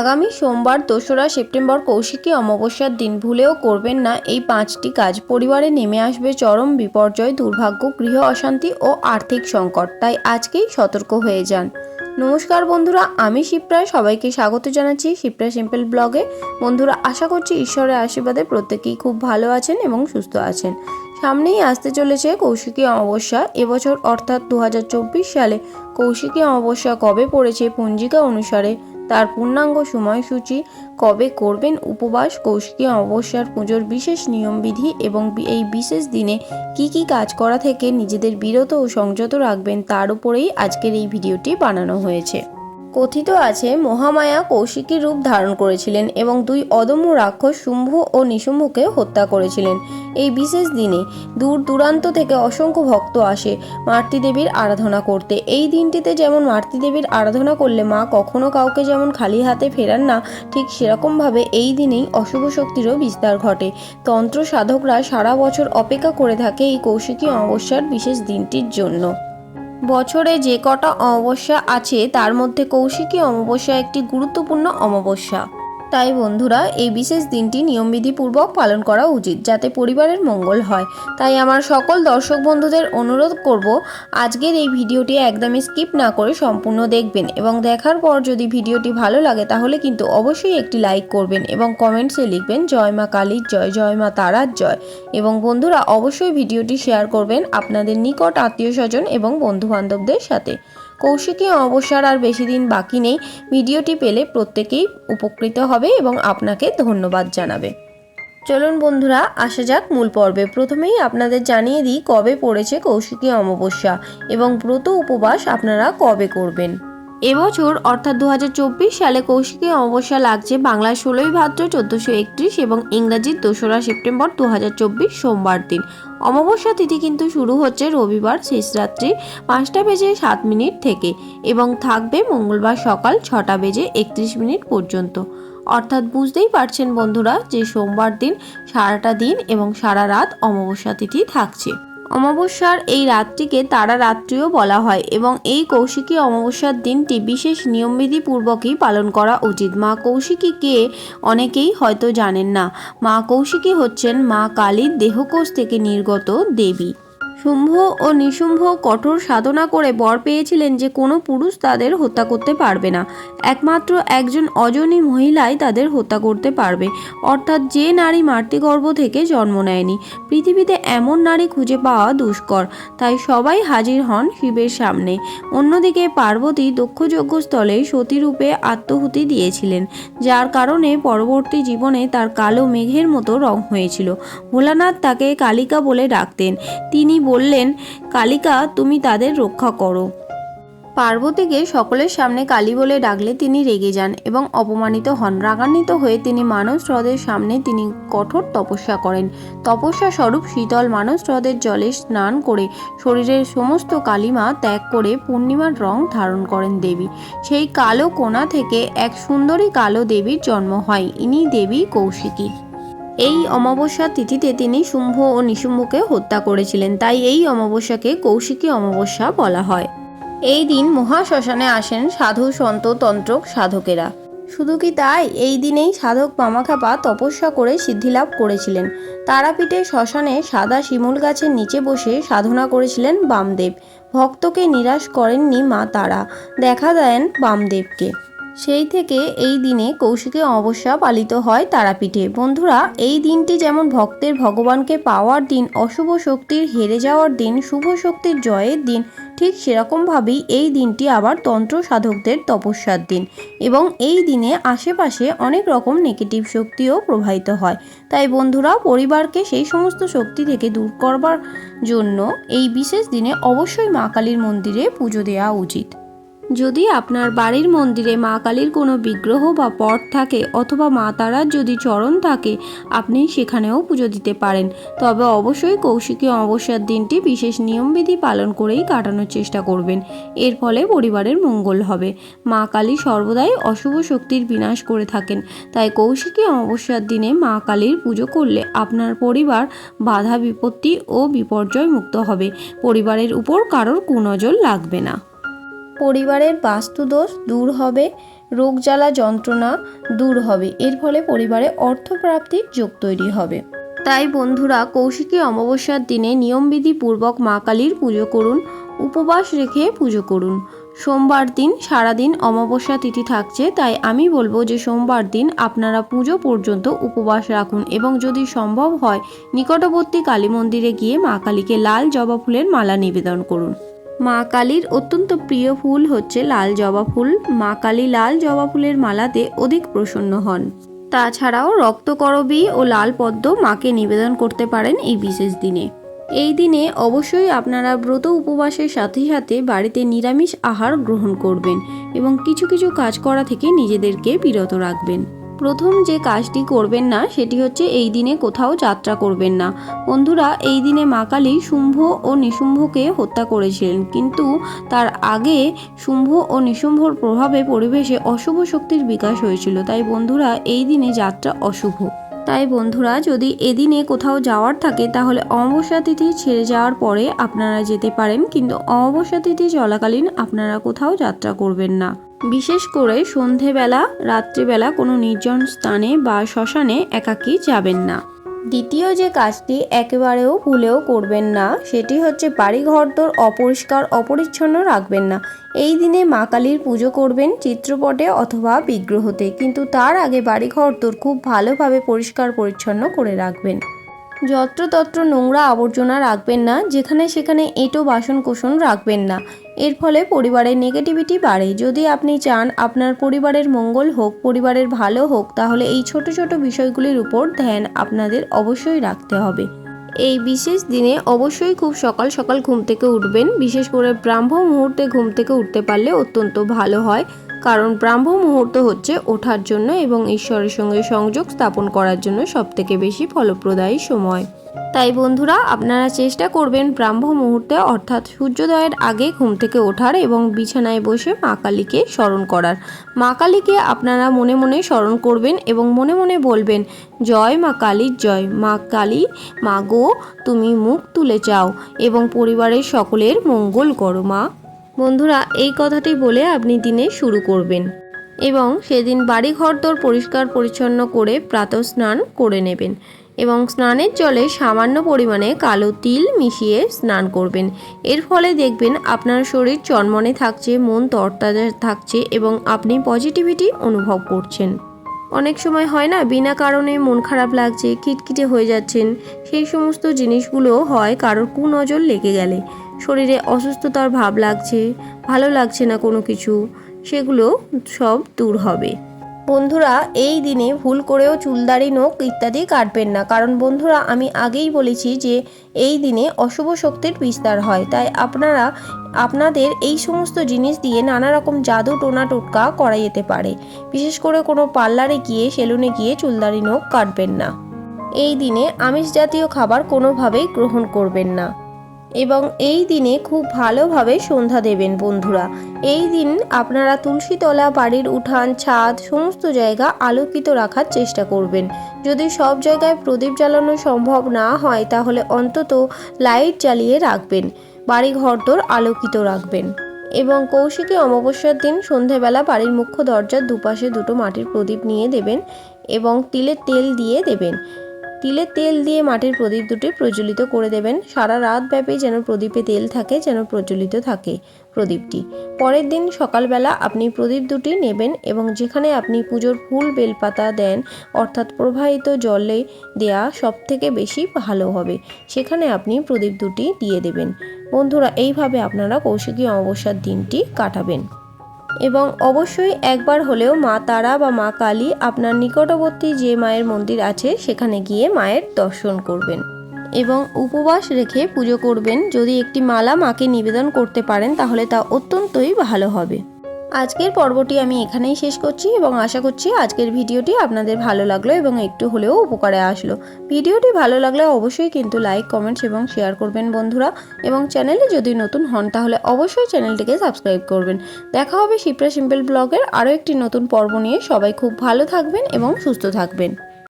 আগামী সোমবার, দোসরা সেপ্টেম্বর কৌশিকী অমাবস্যার দিন ভুলেও করবেন না। এই পাঁচটি কাজ পরিবারে নেমে আসবে চরম বিপর্যয়, দুর্ভাগ্য, গৃহ অশান্তি ও আর্থিক সংকট। তাই আজকেই সতর্ক হয়ে যান। নমস্কার বন্ধুরা, আমি শিপ্রায় সবাইকে স্বাগত জানাচ্ছি শিপ্রা সিম্পল ব্লগে। বন্ধুরা, আশা করছি ঈশ্বরের আশীর্বাদে প্রত্যেকেই খুব ভালো আছেন এবং সুস্থ আছেন। সামনেই আসতে চলেছে কৌশিকী অমাবস্যা। এবছর অর্থাৎ দু হাজার চব্বিশ সালে কৌশিকী অমাবস্যা কবে পড়েছে পঞ্জিকা অনুসারে তার পূর্ণাঙ্গ সময়সূচি কবে করবেন উপবাস কৌশিকী অবসর পুজোর বিশেষ নিয়মবিধি এবং এই বিশেষ দিনে কি কি কাজ করা থেকে নিজেদের বিরত ও সংযত রাখবেন তার উপরেই আজকের এই ভিডিওটি বানানো হয়েছে। কথিত আছে, মহামায়া কৌশিকী রূপ ধারণ করেছিলেন এবং দুই অদম্য রাক্ষস শুম্ভ ও নিশুম্ভকে হত্যা করেছিলেন। এই বিশেষ দিনে দূর দূরান্ত থেকে অসংখ্য ভক্ত আসে মাতৃদেবীর আরাধনা করতে। এই দিনটিতে যেমন মাতৃদেবীর আরাধনা করলে মা কখনো কাউকে যেমন খালি হাতে ফেরান না, ঠিক সেরকমভাবে এই দিনেই অশুভ শক্তিরও বিস্তার ঘটে। তন্ত্র সাধকরা সারা বছর অপেক্ষা করে থাকে এই কৌশিকী অমাবস্যার বিশেষ দিনটির জন্য। বছরে যে কটা অমাবস্যা আছে তার মধ্যে কৌশিকী অমাবস্যা একটি গুরুত্বপূর্ণ অমাবস্যা। তাই বন্ধুরা, এই বিশেষ দিনটি নিয়মবিধিপূর্বক পালন করা উচিত যাতে পরিবারের মঙ্গল হয়। তাই আমার সকল দর্শক বন্ধুদের অনুরোধ করব, আজকের এই ভিডিওটি একদমই স্কিপ না করে সম্পূর্ণ দেখবেন এবং দেখার পর যদি ভিডিওটি ভালো লাগে তাহলে কিন্তু অবশ্যই একটি লাইক করবেন এবং কমেন্টসে লিখবেন, জয় মা কালীর জয় জয় মা তারার জয়। এবং বন্ধুরা, অবশ্যই ভিডিওটি শেয়ার করবেন আপনাদের নিকট আত্মীয় স্বজন এবং বন্ধু বান্ধবদের সাথে। কৌশিকী অবসর আর বেশি দিন বাকি নেই, ভিডিওটি পেলে প্রত্যেকেই উপকৃত হবে এবং আপনাকে ধন্যবাদ জানাবে। চলুন বন্ধুরা, আসা যাক মূল পর্বে। প্রথমেই আপনাদের জানিয়ে দিই কবে পড়েছে কৌশিকী অমাবস্যা এবং ব্রত উপবাস আপনারা কবে করবেন। এবছর, অর্থাৎ দু হাজার চব্বিশ সালে কৌশিকী অমাবস্যা লাগছে বাংলার ষোলোই ভাদ্র চোদ্দোশো একত্রিশ এবং ইংরাজির দোসরা সেপ্টেম্বর দু হাজার চব্বিশ সোমবার দিন। অমাবস্যা তিথি কিন্তু শুরু হচ্ছে রবিবার শেষ রাত্রি পাঁচটা বেজে সাত মিনিট থেকে এবং থাকবে মঙ্গলবার সকাল ছটা বেজে একত্রিশ মিনিট পর্যন্ত। অর্থাৎ বুঝতেই পারছেন বন্ধুরা যে সোমবার দিন সারাটা দিন এবং সারা রাত অমাবস্যা তিথি থাকছে। অমাবস্যার এই রাতটিকে তারা রাত্রিও বলা হয় এবং এই কৌশিকী অমাবস্যার দিনটি বিশেষ নিয়মবিধি পূর্বকই পালন করা উচিত। মা কৌশিকী কে অনেকেই হয়তো জানেন না। মা কৌশিকী হচ্ছেন মা কালীর দেহকোষ থেকে নির্গত দেবী। শুম্ভ ও নিশুম্ভ কঠোর সাধনা করে বর পেয়েছিলেন যে কোনো পুরুষ তাদের হত্যা করতে পারবে না। একমাত্র একজন অজনী মহিলাই তাদের হত্যা করতে পারবে। অর্থাৎ যে নারী মাতৃগর্ভ থেকে জন্ম নেয়নি। পৃথিবীতে এমন নারী খুঁজে পাওয়া দুষ্কর। তাই সবাই হাজির হন শিবের সামনে। অন্যদিকে পার্বতী দক্ষযজ্ঞ স্থলে সতীরূপে আত্মহুতি দিয়েছিলেন, যার কারণে পরবর্তী জীবনে তার কালো মেঘের মতো রং হয়েছিল। ভোলানাথ তাকে কালিকা বলে ডাকতেন। তিনি বললেন, কালিকা, তুমি তাদের রক্ষা করো। পার্বতীকে সকলের সামনে কালী বলে ডাকলে তিনি রেগে যান এবং অপমানিত হন। রাগান্বিত হয়ে তিনি মানস হ্রদের সামনে তিনি কঠোর তপস্যা করেন। তপস্যা স্বরূপ শীতল মানস হ্রদের জলে স্নান করে শরীরের সমস্ত কালিমা ত্যাগ করে পূর্ণিমার রং ধারণ করেন দেবী। সেই কালো কোণা থেকে এক সুন্দরী কালো দেবীর জন্ম হয়। ইনি দেবী কৌশিকী। এই অমাবস্যা তিথিতে তিনি শুম্ভ ও নিশুম্ভকে হত্যা করেছিলেন, তাই এই অমাবস্যাকে কৌশিকী অমাবস্যা বলা হয়। এই দিন মহাশ্মশানে আসেন সাধু সন্ত তন্ত্রক সাধকেরা। শুধু কি তাই? এই দিনেই সাধক মামাখাপা তপস্যা করে সিদ্ধিলাভ করেছিলেন। তারাপীঠে শ্মশানে সাদা শিমুল গাছের নিচে বসে সাধনা করেছিলেন বামদেব। ভক্তকে নিরাশ করেননি মা তারা। দেখা দেন বামদেবকে। সেই থেকে এই দিনে কৌশিকী অমাবস্যা পালিত হয় তারাপীঠে। বন্ধুরা, এই দিনটি যেমন ভক্তের ভগবানকে পাওয়ার দিন, অশুভ শক্তির হেরে যাওয়ার দিন, শুভ শক্তির জয়ের দিন, ঠিক সেরকমভাবেই এই দিনটি আবার তন্ত্র সাধকদের তপস্যার দিন এবং এই দিনে আশেপাশে অনেক রকম নেগেটিভ শক্তিও প্রবাহিত হয়। তাই বন্ধুরা, পরিবারকে সেই সমস্ত শক্তি থেকে দূর করবার জন্য এই বিশেষ দিনে অবশ্যই মা কালীর মন্দিরে পুজো দেওয়া উচিত। যদি আপনার বাড়ির মন্দিরে মা কালীর কোনো বিগ্রহ বা পট থাকে অথবা মা তারার যদি চরণ থাকে, আপনি সেখানেও পুজো দিতে পারেন। তবে অবশ্যই কৌশিকী অমাবস্যার দিনটি বিশেষ নিয়মবিধি পালন করেই কাটানোর চেষ্টা করবেন। এর ফলে পরিবারের মঙ্গল হবে। মা কালী সর্বদাই অশুভ শক্তির বিনাশ করে থাকেন। তাই কৌশিকী অমাবস্যার দিনে মা কালীর পুজো করলে আপনার পরিবার বাধা বিপত্তি ও বিপর্যয় মুক্ত হবে। পরিবারের উপর কারোর কুনজর লাগবে না। পরিবারের বাস্তুদোষ দূর হবে, রোগ জ্বালা যন্ত্রণা দূর হবে, এর ফলে পরিবারে অর্থপ্রাপ্তির যোগ তৈরি হবে। তাই বন্ধুরা, কৌশিকী অমাবস্যার দিনে নিয়মবিধি পূর্বক মা কালীর পুজো করুন, উপবাস রেখে পুজো করুন। সোমবার দিন সারাদিন অমাবস্যা তিথি থাকছে, তাই আমি বলব যে সোমবার দিন আপনারা পুজো পর্যন্ত উপবাস রাখুন এবং যদি সম্ভব হয়, নিকটবর্তী কালী মন্দিরে গিয়ে মা কালীকে লাল জবা ফুলের মালা নিবেদন করুন। মা কালীর অত্যন্ত প্রিয় ফুল হচ্ছে লাল জবা ফুল। মা কালী লাল জবা ফুলের মালাতে অধিক প্রসন্ন হন। তাছাড়াও রক্তকরবী ও লাল পদ্ম মাকে নিবেদন করতে পারেন এই বিশেষ দিনে। এই দিনে অবশ্যই আপনারা ব্রত উপবাসের সাথে সাথে বাড়িতে নিরামিষ আহার গ্রহণ করবেন এবং কিছু কিছু কাজ করা থেকে নিজেদেরকে বিরত রাখবেন। প্রথম যে কাজটি করবেন না, সেটি হচ্ছে এই দিনে কোথাও যাত্রা করবেন না। বন্ধুরা, এই দিনে মা কালী শুম্ভ ও নিশুম্ভকে হত্যা করেছিলেন। কিন্তু তার আগে শুম্ভ ও নিশুম্ভর প্রভাবে পরিবেশে অশুভ শক্তির বিকাশ হয়েছিল। তাই বন্ধুরা, এই দিনে যাত্রা অশুভ। তাই বন্ধুরা, যদি এদিনে কোথাও যাওয়ার থাকে, তাহলে অমাবস্যা তিথি ছেড়ে যাওয়ার পরে আপনারা যেতে পারেন। কিন্তু অমাবস্যা তিথি চলাকালীন আপনারা কোথাও যাত্রা করবেন না। বিশেষ করে সন্ধেবেলা, রাত্রিবেলা কোনো নির্জন স্থানে বা শ্মশানে একাকী যাবেন না। দ্বিতীয় যে কাজটি একেবারেও ভুলেও করবেন না, সেটি হচ্ছে বাড়ি ঘরদোর অপরিষ্কার, অপরিচ্ছন্ন রাখবেন না। এই দিনে মা কালীর পুজো করবেন চিত্রপটে অথবা বিগ্রহতে, কিন্তু তার আগে বাড়ি ঘরদোর খুব ভালোভাবে পরিষ্কার, পরিচ্ছন্ন করে রাখবেন। যত্রতত্র নোংরা আবর্জনা রাখবেন না, যেখানে সেখানে এঁটো বাসন কোসন রাখবেন না। এর ফলে পরিবারের নেগেটিভিটি বাড়ে। যদি আপনি চান আপনার পরিবারের মঙ্গল হোক, পরিবারের ভালো হোক, তাহলে এই ছোট ছোট বিষয়গুলির উপর ধ্যান আপনাদের অবশ্যই রাখতে হবে। এই বিশেষ দিনে অবশ্যই খুব সকাল সকাল ঘুম থেকে উঠবেন। বিশেষ করে ব্রাহ্ম মুহূর্তে ঘুম থেকে উঠতে পারলে অত্যন্ত ভালো হয়। কারণ ব্রাহ্ম মুহূর্ত হচ্ছে ওঠার জন্য এবং ঈশ্বরের সঙ্গে সংযোগ স্থাপন করার জন্য সবথেকে বেশি ফলপ্রদায়ী সময়। তাই বন্ধুরা, আপনারা চেষ্টা করবেন ব্রাহ্ম মুহূর্তে, অর্থাৎ সূর্যোদয়ের আগে ঘুম থেকে ওঠার এবং বিছানায় বসে মা কালীকে স্মরণ করার। মা কালীকে আপনারা মনে মনে স্মরণ করবেন এবং মনে মনে বলবেন, জয় মা কালীর জয় মা কালী, মা গো, তুমি মুখ তুলে চাও এবং পরিবারের সকলের মঙ্গল করো মা। বন্ধুরা, এই কথাটি বলে আপনি দিনে শুরু করবেন এবং সেদিন বাড়ি ঘরদোর পরিষ্কার পরিচ্ছন্ন করে প্রাতঃ স্নান করে নেবেন। এবং স্নানের জলে সামান্য পরিমাণে কালো তিল মিশিয়ে স্নান করবেন। এর ফলে দেখবেন আপনার শরীর চনমনে থাকছে, মন তরতাজা থাকছে এবং আপনি পজিটিভিটি অনুভব করছেন। অনেক সময় হয় না, বিনা কারণে মন খারাপ লাগছে, খিটখিটে হয়ে যাচ্ছেন, সেই সমস্ত জিনিসগুলো হয় কারোর কুনজর লেগে গেলে। শরীরে অসুস্থতার ভাব লাগছে, ভালো লাগছে না কোনো কিছু, সেগুলো সব দূর হবে। বন্ধুরা, এই দিনে ভুল করেও চুলদাড়ি নখ ইত্যাদি কাটবেন না। কারণ বন্ধুরা, আমি আগেই বলেছি যে, এই দিনে অশুভ শক্তির বিস্তার হয়। তাই আপনারা, আপনাদের এই সমস্ত জিনিস দিয়ে নানা রকম জাদু টোনা টোটকা করা যেতে পারে। বিশেষ করে কোনো পার্লারে গিয়ে, সেলুনে গিয়ে চুলদাড়ি নখ কাটবেন না। এই দিনে আমিষ জাতীয় খাবার কোনোভাবেই গ্রহণ করবেন না। এবং এই দিনে খুব ভালোভাবে সন্ধ্যা দেবেন বন্ধুরা। এই দিন আপনারা তুলসীতলা, বাড়ির উঠান, ছাদ, সমস্ত জায়গা আলোকিত রাখার চেষ্টা করবেন। যদি সব জায়গায় প্রদীপ জ্বালানো সম্ভব না হয়, তাহলে অন্তত লাইট জ্বালিয়ে রাখবেন। বাড়ি ঘরদোর আলোকিত রাখবেন। এবং কৌশিকী অমাবস্যার দিন সন্ধেবেলা বাড়ির মুখ্য দরজার দুপাশে দুটো মাটির প্রদীপ নিয়ে দেবেন এবং তিলের তেল দিয়ে দেবেন। তিলের তেল দিয়ে মাটির প্রদীপ দুটি প্রজ্বলিত করে দেবেন। সারা রাত ব্যাপী যেন প্রদীপে তেল থাকে, যেন প্রজ্বলিত থাকে প্রদীপটি। পরের দিন সকালবেলা আপনি প্রদীপ দুটি নেবেন এবং যেখানে আপনি পুজোর ফুল, বেলপাতা দেন, অর্থাৎ প্রবাহিত জলে দেয়া সব থেকে বেশি ভালো হবে, সেখানে আপনি প্রদীপ দুটি দিয়ে দেবেন। বন্ধুরা, এইভাবে আপনারা কৌশিকী অমাবস্যার দিনটি কাটাবেন। এবং অবশ্যই একবার হলেও মা তারা বা মা কালী আপনার নিকটবর্তী যে মায়ের মন্দির আছে, সেখানে গিয়ে মায়ের দর্শন করবেন এবং উপবাস রেখে পুজো করবেন। যদি একটি মালা মাকে নিবেদন করতে পারেন, তাহলে তা অত্যন্তই ভালো হবে। আজকের পর্বটি আমি এখানেই শেষ করছি এবং আশা করছি আজকের ভিডিওটি আপনাদের ভালো লাগল এবং একটু হলেও উপকারে আসলো। ভিডিওটি ভালো লাগলে অবশ্যই কিন্তু লাইক, কমেন্টস এবং শেয়ার করবেন বন্ধুরা এবং চ্যানেলে যদি নতুন হন তাহলে অবশ্যই চ্যানেলটিকে সাবস্ক্রাইব করবেন। দেখা হবে শিপ্রা সিম্পল ব্লগের আরও একটি নতুন পর্ব নিয়ে। সবাই খুব ভালো থাকবেন এবং সুস্থ থাকবেন।